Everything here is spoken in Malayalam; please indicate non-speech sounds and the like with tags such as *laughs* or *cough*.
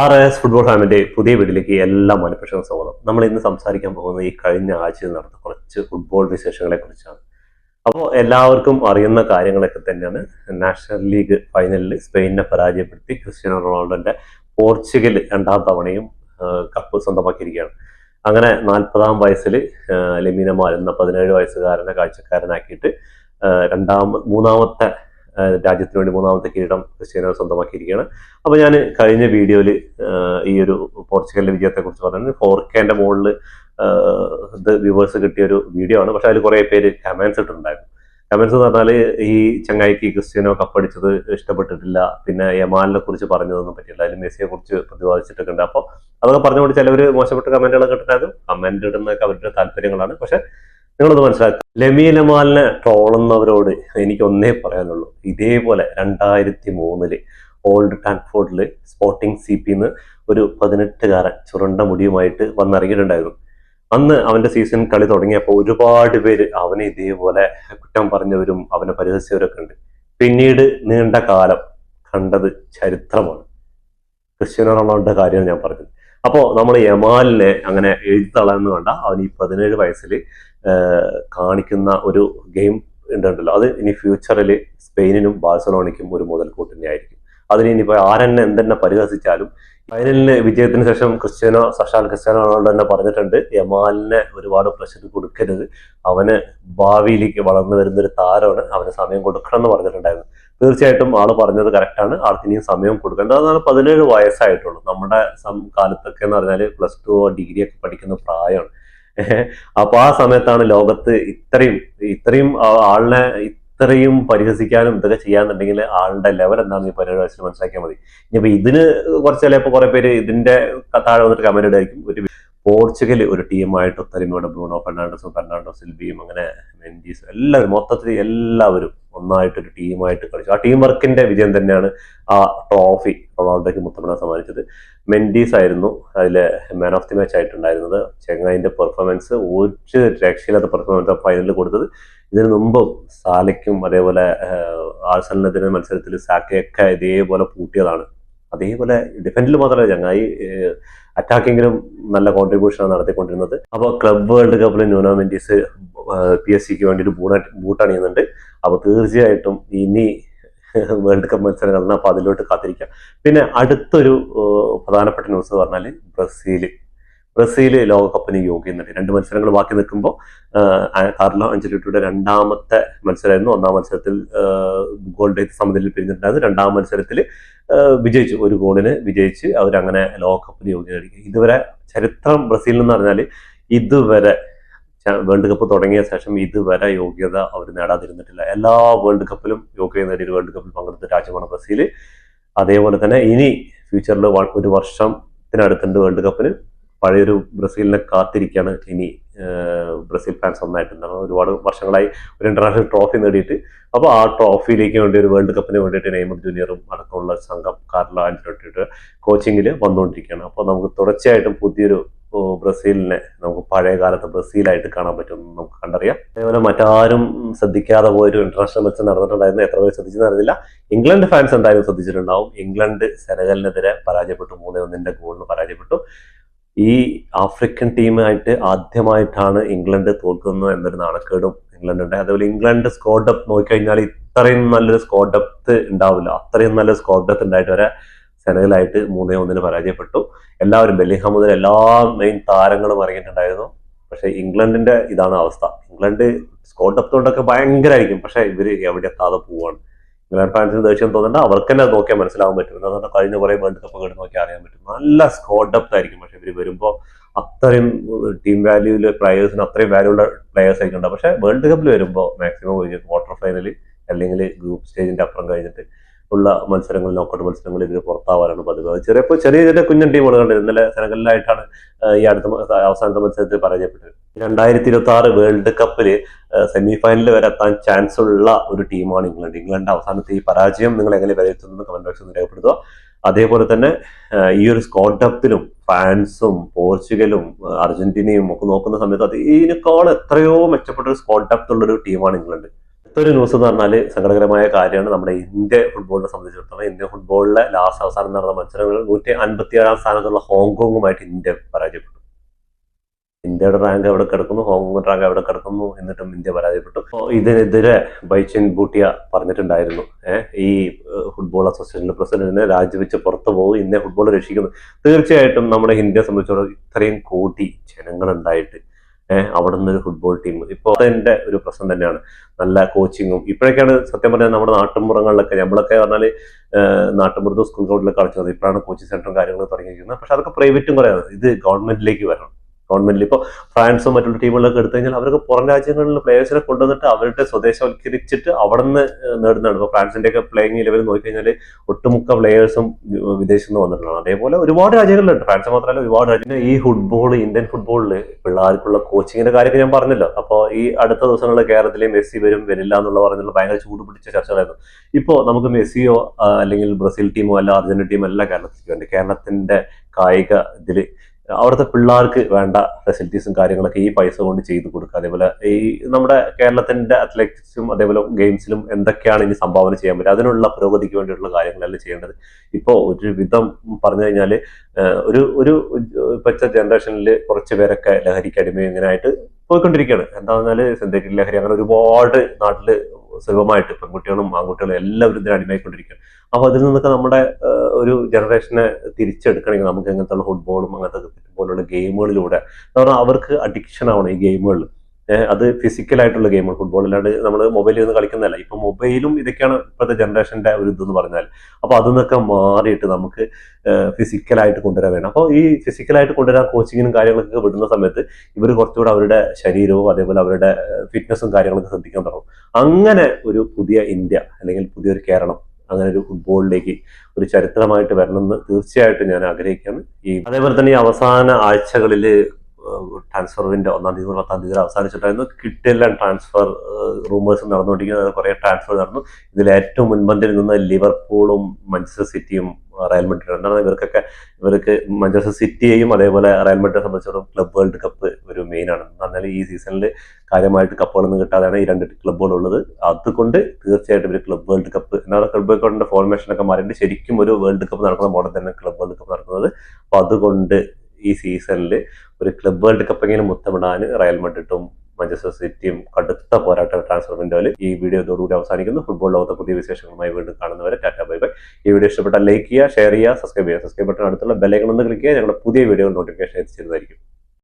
ആർ എസ് ഫുട്ബോൾ ഫാമിന്റെ പുതിയ വീട്ടിലേക്ക് എല്ലാ മനുഷ്യർക്കും സ്വാഗതം. നമ്മൾ ഇന്ന് സംസാരിക്കാൻ പോകുന്നത് ഈ കഴിഞ്ഞ ആഴ്ചയിൽ നടന്ന കുറച്ച് ഫുട്ബോൾ വിശേഷങ്ങളെ കുറിച്ചാണ്. അപ്പോൾ എല്ലാവർക്കും അറിയുന്ന കാര്യങ്ങളൊക്കെ തന്നെയാണ്. നാഷണൽ ലീഗ് ഫൈനലിൽ സ്പെയിനിനെ പരാജയപ്പെടുത്തി ക്രിസ്ത്യാനോ റൊണാൾഡോന്റെ പോർച്ചുഗൽ രണ്ടാം തവണയും കപ്പ് സ്വന്തമാക്കിയിരിക്കുകയാണ്. അങ്ങനെ നാൽപ്പതാം വയസ്സിൽ ലെമീനമാൽ എന്ന പതിനേഴ് വയസ്സുകാരനെ കാഴ്ചക്കാരനാക്കിയിട്ട് രണ്ടാം മൂന്നാമത്തെ രാജ്യത്തിന് വേണ്ടി മൂന്നാമത്തെ കിരീടം ക്രിസ്ത്യാനോ സ്വന്തമാക്കിയിരിക്കുകയാണ്. അപ്പോൾ ഞാൻ കഴിഞ്ഞ വീഡിയോയിൽ ഈ ഒരു പോർച്ചുഗലിന്റെ വിജയത്തെക്കുറിച്ച് കുറിച്ച് പറഞ്ഞത് ഫോർ കെന്റെ മുകളിൽ ഇത് വ്യൂവേഴ്സ് കിട്ടിയ ഒരു വീഡിയോ ആണ്. പക്ഷെ അതിൽ കുറേ പേര് കമന്റ്സ് ഇട്ടിട്ടുണ്ടായിരുന്നു. കമന്റ്സ് എന്ന് പറഞ്ഞാൽ ഈ ചങ്ങായിക്ക് ക്രിസ്ത്യാനോ കപ്പടിച്ചത് ഇഷ്ടപ്പെട്ടിട്ടില്ല. പിന്നെ യമാലിനെ കുറിച്ച് പറഞ്ഞതൊന്നും പറ്റില്ല. അതിൽ മെസ്സിയെ കുറിച്ച് പ്രതിപാദിച്ചിട്ടൊക്കെ ഉണ്ട്. അപ്പോൾ അതൊക്കെ പറഞ്ഞുകൊണ്ട് ചിലവർ മോശപ്പെട്ട കമന്റുകളൊക്കെ ഇട്ടിട്ടായിരുന്നു കമന്റ് ഇടുന്നതൊക്കെ അവരുടെ താല്പര്യങ്ങളാണ്. പക്ഷെ നിങ്ങളത് മനസ്സിലാക്കുക ലെമീൻ അമാലിനെ ട്രോളുന്നവരോട് എനിക്ക് ഒന്നേ പറയാനുള്ളൂ. ഇതേപോലെ രണ്ടായിരത്തി മൂന്നിൽ ഓൾഡ് ടാൻഫോർഡിൽ സ്പോർട്ടിംഗ് സി പിന്ന് ഒരു പതിനെട്ടുകാരൻ ചുരണ്ട മുടിയുമായിട്ട് വന്നിറങ്ങിയിട്ടുണ്ടായിരുന്നു. അന്ന് അവന്റെ സീസൺ കളി തുടങ്ങിയപ്പോൾ ഒരുപാട് പേര് അവനെ ഇതേപോലെ കുറ്റം പറഞ്ഞവരും അവനെ പരിഹസിച്ചവരൊക്കെ ഉണ്ട്. പിന്നീട് നീണ്ട കാലം കണ്ടത് ചരിത്രമാണ്. ക്രിസ്ത്യാനോ റൊണാൾഡോയുടെ കാര്യമാണ് ഞാൻ പറഞ്ഞത്. അപ്പോൾ നമ്മൾ യമാലിനെ അങ്ങനെ എഴുത്തളയെന്ന് കണ്ട അവൻ ഈ പതിനേഴ് വയസ്സിൽ കാണിക്കുന്ന ഒരു ഗെയിം ഉണ്ടല്ലോ. അത് ഇനി ഫ്യൂച്ചറിൽ സ്പെയിനിനും ബാഴ്സലോണയ്ക്കും ഒരു മുതൽക്കൂട്ട് തന്നെയായിരിക്കും അതിന് ഇനിയിപ്പോൾ ആരെന്നെ എന്തെന്നെ പരിഹസിച്ചാലും ഫൈനലിന് വിജയത്തിന് ശേഷം ക്രിസ്ത്യാനോ സഷാൽ ക്രിസ്ത്യാനോ റൊണാൾഡോ തന്നെ പറഞ്ഞിട്ടുണ്ട് യമാലിനെ ഒരുപാട് പ്രഷർ കൊടുക്കരുത്. അവന് ഭാവിയിലേക്ക് വളർന്നു വരുന്ന ഒരു താരമാണ്. അവന് സമയം കൊടുക്കണം എന്ന് പറഞ്ഞിട്ടുണ്ടായിരുന്നു. തീർച്ചയായിട്ടും ആൾ പറഞ്ഞത് കറക്റ്റാണ് ആൾക്ക് ഇനിയും സമയം കൊടുക്കേണ്ടത് അതാണ് പതിനേഴ് വയസ്സായിട്ടുള്ളൂ. നമ്മുടെ കാലത്തൊക്കെ എന്ന് പറഞ്ഞാൽ പ്ലസ് ടു ഡിഗ്രി ഒക്കെ പഠിക്കുന്ന പ്രായമാണ്. *laughs* അപ്പൊ ആ സമയത്താണ് ലോകത്ത് ഇത്രയും ഇത്രയും ആളിനെ ഇത്രയും പരിഹസിക്കാനും ഇതൊക്കെ ചെയ്യാന്നുണ്ടെങ്കിൽ ആളുടെ ലെവൽ എന്താണെന്ന് ഈ പരിപാടി വയസ്സിൽ മനസ്സിലാക്കിയാൽ മതി. ഇനിയിപ്പോ ഇതിന് കുറച്ച് ചിലപ്പോൾ കുറെ പേര് ഇതിന്റെ താഴെ വന്നിട്ട് കമന്റ് ഇടായിരിക്കും. ഒരു പോർച്ചുഗൽ ഒരു ടീമായിട്ട് ഒത്തരിമയോടെ ബ്രൂണോ ഫെർണാണ്ടസും ഫെർണാണ്ടോ സിൽബിയും അങ്ങനെ മെൻഡീസ് എല്ലാവരും മൊത്തത്തിൽ എല്ലാവരും ഒന്നായിട്ടൊരു ടീമായിട്ട് കളിച്ചു. ആ ടീം വർക്കിന്റെ വിജയം തന്നെയാണ് ആ ട്രോഫി റൊണാൾഡോയ്ക്ക് മുത്തമ്മന സമ്മാനിച്ചത്. മെൻഡീസ് ആയിരുന്നു അതിലെ മാൻ ഓഫ് ദി മാച്ച് ആയിട്ടുണ്ടായിരുന്നത്. ചെങ്ങായിന്റെ പെർഫോമൻസ് ഒരു രക്ഷയില്ലാത്ത പെർഫോമൻസ് ഫൈനലിൽ കൊടുത്തത്. ഇതിനു മുമ്പും സാലയ്ക്കും അതേപോലെ ആഴ്സലിനെതിരെ മത്സരത്തിൽ സാക്കയൊക്കെ ഇതേപോലെ പൂട്ടിയതാണ്. അതേപോലെ ഡിഫൻഡിൽ മാത്രമല്ല ചങ്ങായി അറ്റാക്കിങ്ങിലും നല്ല കോൺട്രിബ്യൂഷനാണ് നടത്തിക്കൊണ്ടിരുന്നത്. അപ്പോൾ ക്ലബ് വേൾഡ് കപ്പിൽ ന്യൂനോ പി എസ് സിക്ക് വേണ്ടിയിട്ട് ബൂട്ട് അണിയുന്നുണ്ട്. അപ്പോൾ തീർച്ചയായിട്ടും ഇനി വേൾഡ് കപ്പ് മത്സരങ്ങളാണ് അപ്പോൾ അതിലോട്ട് കാത്തിരിക്കാം. പിന്നെ അടുത്തൊരു പ്രധാനപ്പെട്ട ന്യൂസ് എന്ന് പറഞ്ഞാൽ ബ്രസീൽ ബ്രസീൽ ലോകകപ്പിന് യോഗ്യന്നുണ്ട് രണ്ട് മത്സരങ്ങൾ ബാക്കി നിൽക്കുമ്പോൾ കാർലോ അഞ്ചലിറ്റിയുടെ രണ്ടാമത്തെ മത്സരമായിരുന്നു. ഒന്നാം മത്സരത്തിൽ ഗോൾ സമനിലയിൽ പിരിഞ്ഞിട്ടുണ്ടായിരുന്നു. രണ്ടാം മത്സരത്തിൽ വിജയിച്ചു. ഒരു ഗോളിന് വിജയിച്ച് അവരങ്ങനെ ലോകകപ്പിന് യോഗ്യത നേടി. ഇതുവരെ ചരിത്രം ബ്രസീലിൽ എന്ന് പറഞ്ഞാൽ ഇതുവരെ വേൾഡ് കപ്പ് തുടങ്ങിയ ശേഷം ഇതുവരെ യോഗ്യത അവർ നേടാതിരുന്നിട്ടില്ല. എല്ലാ വേൾഡ് കപ്പിലും യോഗ്യത ഒരു വേൾഡ് കപ്പിൽ പങ്കെടുത്ത രാജ്യമാണ് ബ്രസീൽ അതേപോലെ തന്നെ ഇനി ഫ്യൂച്ചറിൽ ഒരു വർഷത്തിനടുത്തുണ്ട് വേൾഡ് കപ്പിന്. പഴയൊരു ബ്രസീലിനെ കാത്തിരിക്കുകയാണ് ഇനി ബ്രസീൽ ഫാൻസ് ഒന്നായിട്ടുണ്ടാകും ഒരുപാട് വർഷങ്ങളായി ഒരു ഇന്റർനാഷണൽ ട്രോഫി നേടിയിട്ട്. അപ്പോൾ ആ ട്രോഫിയിലേക്ക് വേണ്ടി ഒരു വേൾഡ് കപ്പിന് വേണ്ടിയിട്ട് നെയ്മർ ജൂനിയറും അടക്കമുള്ള സംഘം കാർലോ ആൻജലോട്ടിയുടെ കോച്ചിങ്ങിൽ വന്നുകൊണ്ടിരിക്കുകയാണ്. അപ്പോൾ നമുക്ക് തുടർച്ചയായിട്ടും പുതിയൊരു ബ്രസീലിനെ നമുക്ക് പഴയ കാലത്ത് ബ്രസീലായിട്ട് കാണാൻ പറ്റും നമുക്ക് കണ്ടറിയാം. അതേപോലെ മറ്റാരും ശ്രദ്ധിക്കാതെ പോയൊരു ഇന്റർനാഷണൽ മത്സരം നടന്നിട്ടുണ്ടായിരുന്നു. എത്ര പേര് ശ്രദ്ധിച്ചെന്ന് ഇംഗ്ലണ്ട് ഫാൻസ് എന്തായാലും ശ്രദ്ധിച്ചിട്ടുണ്ടാവും. ഇംഗ്ലണ്ട് സെനഗലിനെതിരെ പരാജയപ്പെട്ടു. മൂന്നേ ഒന്നിന്റെ ഗോളിന് പരാജയപ്പെട്ടു. ഈ ആഫ്രിക്കൻ ടീമായിട്ട് ആദ്യമായിട്ടാണ് ഇംഗ്ലണ്ട് തോൽക്കുന്നത് എന്നൊരു നാണക്കേടും ഇംഗ്ലണ്ടുണ്ട്. അതേപോലെ ഇംഗ്ലണ്ട് സ്കോർ ഡെപ്ത് നോക്കിക്കഴിഞ്ഞാൽ ഇത്രയും നല്ലൊരു സ്കോർ ഡെപ്ത് ഉണ്ടാവില്ല. അത്രയും നല്ല സ്കോർ ഡെപ്ത് ഉണ്ടായിട്ട് വരെ സെനഗലായിട്ട് മൂന്നേ ഒന്നിന് പരാജയപ്പെട്ടു. എല്ലാവരും ബെല്ലിഹാം മുതൽ എല്ലാ മെയിൻ താരങ്ങളും ഇറങ്ങിയിട്ടുണ്ടായിരുന്നു. പക്ഷേ ഇംഗ്ലണ്ടിന്റെ ഇതാണ് അവസ്ഥ. ഇംഗ്ലണ്ട് സ്കോർ ഡെപ്ത് കൊണ്ടൊക്കെ ഭയങ്കരമായിരിക്കും പക്ഷേ ഇവർ എവിടെ എത്താതെ പോവാണ്. ഇംഗ്ലണ്ട് ഫാൻസിന് ദേഷ്യം അവർക്ക് തന്നെ നോക്കിയാൽ മനസ്സിലാവാൻ പറ്റും. പറഞ്ഞാൽ കഴിഞ്ഞ കുറെ വേൾഡ് കപ്പ് നോക്കിയാൽ അറിയാൻ പറ്റും. നല്ല സ്കോഡ് ഡെപ്ത് ആയിരിക്കും പക്ഷെ ഇവർ വരുമ്പോൾ അത്രയും ടീം വാല്യൂൽ പ്ലെയേഴ്സിന് അത്രയും വാല്യൂ ഉള്ള പ്ലെയേഴ്സ് ആയിരിക്കും ഉണ്ടാവും. പക്ഷെ വേൾഡ് കപ്പിൽ വരുമ്പോൾ മാക്സിമം ഒരു ക്വാർട്ടർ ഫൈനൽ അല്ലെങ്കിൽ ഗ്രൂപ്പ് സ്റ്റേജിന്റെ അപ്പുറം കഴിഞ്ഞിട്ട് ഉള്ള മത്സരങ്ങൾ നോക്കൗട്ട് മത്സരങ്ങൾ ഇതിന് പുറത്താവാനാണ് പതിവ്. അത് ചെറിയ ചെറിയ കുഞ്ഞൻ ടീമുകൾ കണ്ടത് ഇന്നലെ സെനഗലിലായിട്ടാണ് ഈ അടുത്ത അവസാനത്തെ മത്സരത്തിൽ പരാജയപ്പെട്ടത്. രണ്ടായിരത്തി ഇരുപത്തി ആറ് വേൾഡ് കപ്പിൽ സെമി ഫൈനലിൽ വരെ എത്താൻ ചാൻസ് ഉള്ള ഒരു ടീമാണ് ഇംഗ്ലണ്ട്. ഇംഗ്ലണ്ട് അവസാനത്തെ ഈ പരാജയം നിങ്ങൾ എങ്ങനെ വിലയിരുത്തുന്നു കമന്റ് ബോക്സിൽ രേഖപ്പെടുത്തുക. അതേപോലെ തന്നെ ഈ ഒരു സ്കോട്ട് ഡെപ്തിലും ഫ്രാൻസും പോർച്ചുഗലും അർജന്റീനയും ഒക്കെ നോക്കുന്ന സമയത്ത് അത് ഇതിനേക്കാൾ എത്രയോ മെച്ചപ്പെട്ട ഒരു ഡെപ്ത് ഉള്ള ഒരു ടീമാണ് ഇംഗ്ലണ്ട്. അടുത്തൊരു ന്യൂസ് എന്ന് പറഞ്ഞാൽ സങ്കടകരമായ കാര്യമാണ് നമ്മുടെ ഇന്ത്യ ഫുട്ബോളിനെ സംബന്ധിച്ചിടത്തോളം. ഇന്ത്യ ഫുട്ബോളിലെ ലാസ്റ്റ് അവസാനം നടന്ന മത്സരങ്ങളിൽ നൂറ്റി അൻപത്തി സ്ഥാനത്തുള്ള ഹോങ്കോങ്ങുമായിട്ട് ഇന്ത്യ പരാജയപ്പെട്ടു. ഇന്ത്യയുടെ റാങ്ക് അവിടെ കിടക്കുന്നു? ഹോങ്കോങ് റാങ്ക് അവിടെ കിടക്കുന്നു? എന്നിട്ടും ഇന്ത്യ പരാജയപ്പെട്ടു. ഇതിനെതിരെ ബൈച്ചിൻ ബൂട്ടിയ പറഞ്ഞിട്ടുണ്ടായിരുന്നു. ഈ ഫുട്ബോൾ അസോസിയേഷന്റെ പ്രസിഡന്റിനെ രാജിവെച്ച് പുറത്തു പോകും ഇന്ത്യ ഫുട്ബോൾ രക്ഷിക്കുന്നു. തീർച്ചയായിട്ടും നമ്മുടെ ഇന്ത്യയെ സംബന്ധിച്ചിടത്തോളം ഇത്രയും കോടി ജനങ്ങളുണ്ടായിട്ട് അവിടെ നിന്ന് ഒരു ഫുട്ബോൾ ടീം. ഇപ്പോൾ അതിന്റെ ഒരു പ്രശ്നം തന്നെയാണ്. നല്ല കോച്ചിങ്ങും. ഇപ്പോഴൊക്കെയാണ് സത്യം പറഞ്ഞാൽ നമ്മുടെ നാട്ടുമ്പുറങ്ങളിലൊക്കെ നമ്മളൊക്കെ പറഞ്ഞാൽ നാട്ടുമ്പുറത്ത് സ്കൂൾ ഗ്രൗണ്ടിലൊക്കെ കളിച്ചത്. ഇപ്പോഴാണ് കോച്ചിങ് സെന്ററും കാര്യങ്ങളും തുടങ്ങിയിരിക്കുന്നത്. പക്ഷെ അതൊക്കെ പ്രൈവറ്റും കുറയാണ് ഇത് ഗവൺമെന്റിലേക്ക് വരണം. ഗവൺമെന്റിൽ ഇപ്പോൾ ഫ്രാൻസും മറ്റുള്ള ടീമുകളൊക്കെ എടുത്തു കഴിഞ്ഞാൽ അവരൊക്കെ പുറം രാജ്യങ്ങളിൽ പ്ലേയേഴ്സിനെ കൊണ്ടുവന്നിട്ട് അവരുടെ സ്വദേശവൽക്കരിച്ചിട്ട് അവിടെ നിന്ന് നേടുന്നതാണ്. ഇപ്പോൾ ഫ്രാൻസിന്റെ ഒക്കെ പ്ലേയിങ് ലെവൽ നോക്കിക്കഴിഞ്ഞാൽ ഒട്ടുമുക്ക പ്ലേയേഴ്സും വിദേശത്ത് നിന്ന് വന്നിട്ടുള്ളതാണ്. അതേപോലെ ഒരുപാട് രാജ്യങ്ങളിലുണ്ട്. ഫ്രാൻസ് മാത്രമല്ല ഒരുപാട് രാജ്യം ഈ ഫുട്ബോൾ ഇന്ത്യൻ ഫുട്ബോളിൽ പിള്ളേർക്കുള്ള കോച്ചിങ്ങിന്റെ കാര്യമൊക്കെ ഞാൻ പറഞ്ഞല്ലോ. അപ്പോൾ ഈ അടുത്ത ദിവസങ്ങളിൽ കേരളത്തിലെ മെസ്സി വരും വരില്ല എന്നുള്ള പറഞ്ഞുള്ള ഭയങ്കര ചൂട് പിടിച്ച ചർച്ചകളായിരുന്നു. ഇപ്പോൾ നമുക്ക് മെസ്സിയോ അല്ലെങ്കിൽ ബ്രസീൽ ടീമോ അല്ല അർജന്റീന ടീമോ അല്ല കേരളത്തിലേക്ക് വേണ്ടി കേരളത്തിന്റെ കായിക ഇതിൽ അവിടുത്തെ പിള്ളേർക്ക് വേണ്ട ഫെസിലിറ്റീസും കാര്യങ്ങളൊക്കെ ഈ പൈസ കൊണ്ട് ചെയ്തു കൊടുക്കുക. അതേപോലെ ഈ നമ്മുടെ കേരളത്തിന്റെ അത്ലറ്റിക്സും അതേപോലെ ഗെയിംസിലും എന്തൊക്കെയാണ് ഇനി സംഭാവന ചെയ്യാൻ പറ്റുക? അതിനുള്ള പുരോഗതിക്ക് വേണ്ടിയിട്ടുള്ള കാര്യങ്ങളല്ലേ ചെയ്യേണ്ടത്? ഇപ്പോൾ ഒരു വിധം പറഞ്ഞു കഴിഞ്ഞാൽ ഒരു ഒരു ഇപ്പോഴത്തെ ജനറേഷനിൽ കുറച്ച് പേരൊക്കെ ലഹരിക്ക് അടിമ ഇങ്ങനെ ആയിട്ട് പോയിക്കൊണ്ടിരിക്കുകയാണ്. എന്താ പറഞ്ഞാൽ സിന്തറ്റിക് ലഹരി അങ്ങനെ ഒരുപാട് നാട്ടിൽ സുലഭമായിട്ട് പെൺകുട്ടികളും ആൺകുട്ടികളും എല്ലാവരും ഇതിന് അടിമയായിക്കൊണ്ടിരിക്കുകയാണ്. അപ്പോൾ അതിൽ നിന്നൊക്കെ നമ്മുടെ ഒരു ജനറേഷനെ തിരിച്ചെടുക്കണമെങ്കിൽ നമുക്ക് ഇങ്ങനത്തെ ഫുട്ബോളും അങ്ങനത്തെ പോലുള്ള ഗെയിമുകളിലൂടെ എന്ന് പറഞ്ഞാൽ അവർക്ക് അഡിക്ഷൻ ആവണം ഈ ഗെയിമുകളിൽ. അത് ഫിസിക്കലായിട്ടുള്ള ഗെയിമാണ് ഫുട്ബോൾ അല്ലാണ്ട് നമ്മൾ മൊബൈലിൽ നിന്ന് കളിക്കുന്നതല്ല. ഇപ്പൊ മൊബൈലും ഇതൊക്കെയാണ് ഇപ്പോഴത്തെ ജനറേഷന്റെ ഒരു ഇതെന്ന് പറഞ്ഞാൽ അപ്പൊ അതിൽ നിന്നൊക്കെ മാറിയിട്ട് നമുക്ക് ഫിസിക്കലായിട്ട് കൊണ്ടുവരാൻ വേണം. അപ്പോൾ ഈ ഫിസിക്കലായിട്ട് കൊണ്ടുവരാൻ കോച്ചിങ്ങിനും കാര്യങ്ങളൊക്കെ വിടുന്ന സമയത്ത് ഇവർ കുറച്ചുകൂടെ അവരുടെ ശരീരവും അതേപോലെ അവരുടെ ഫിറ്റ്നസും കാര്യങ്ങളൊക്കെ ശ്രദ്ധിക്കാൻ തുടങ്ങും. അങ്ങനെ ഒരു പുതിയ ഇന്ത്യ അല്ലെങ്കിൽ പുതിയൊരു കേരളം അങ്ങനെ ഒരു ഫുട്ബോളിലേക്ക് ഒരു ചരിത്രമായിട്ട് വരണമെന്ന് തീർച്ചയായിട്ടും ഞാൻ ആഗ്രഹിക്കുകയാണ്. ഈ അതേപോലെ തന്നെ ഈ അവസാന ആഴ്ചകളിൽ ട്രാൻസ്ഫറിന്റെ ഒന്നാം തീയതി പത്താം തീയതി അവസാനിച്ചിട്ടായിരുന്നു. കിട്ടില്ല ട്രാൻസ്ഫർ റൂമേഴ്സ് നടന്നുകൊണ്ടിരിക്കുന്നത് കുറെ ട്രാൻസ്ഫർ നടന്നു. ഇതിൽ ഏറ്റവും മുൻപന്തിയിൽ നിന്ന് ലിവർപൂളും മാഞ്ചസ്റ്റർ സിറ്റിയും റയൽ മെഡ്രിഡ് എന്താണ് ഇവർക്കൊക്കെ ഇവർക്ക് മാഞ്ചസ്റ്റർ സിറ്റിയെയും അതേപോലെ റയൽ മെഡ്രിഡ് സംബന്ധിച്ചിടത്തോളം ക്ലബ് വേൾഡ് കപ്പ് ഒരു മെയിൻ ആണ്. എന്ന് പറഞ്ഞാൽ ഈ സീസണിൽ കാര്യമായിട്ട് കപ്പുകളൊന്നും കിട്ടാതെയാണ് ഈ രണ്ട് ക്ലബ്ബുകൾ ഉള്ളത്. അതുകൊണ്ട് തീർച്ചയായിട്ടും ഒരു ക്ലബ് വേൾഡ് കപ്പ് എന്നാൽ ക്ലബ് വേൾഡ് ഫോർമേഷൻ ഒക്കെ മാറിയിട്ട് ശരിക്കും ഒരു വേൾഡ് കപ്പ് നടക്കുന്ന മോഡൽ തന്നെ ക്ലബ് വേൾഡ് കപ്പ് നടക്കുന്നത്. അപ്പൊ അതുകൊണ്ട് ഈ സീസണിൽ ഒരു ക്ലബ് വേൾഡ് കപ്പ് എങ്കിലും മുത്തമിടാൻ റയൽ മഡ്രിഡും മാഞ്ചസ്റ്റർ സിറ്റിയും കടുത്ത പോരാട്ട ട്രാൻസ്ഫർ വിൻഡോയിൽ ഈ വീഡിയോ ഇതോടുകൂടി അവസാനിക്കുന്നു. ഫുട്ബോൾ ലോകത്തെ പുതിയ വിശേഷങ്ങളുമായി വീണ്ടും കാണുന്നവരെ ടാറ്റ ബൈ ബൈ. ഈ വീഡിയോ ഇഷ്ടപ്പെട്ടാൽ ലൈക്ക് ചെയ്യുക ഷെയർ ചെയ്യുക സബ്സ്ക്രൈബ് ചെയ്യുക. സബ്സ്ക്രൈബ് ബട്ടൺ അടുത്തുള്ള ബെല്ലൈക്കൺ ഒന്ന് ക്ലിക്ക് ചെയ്യുക. ഞങ്ങളുടെ പുതിയ വീഡിയോ നോട്ടിഫിക്കേഷൻ എത്തിച്ചിരുന്നതായിരിക്കും.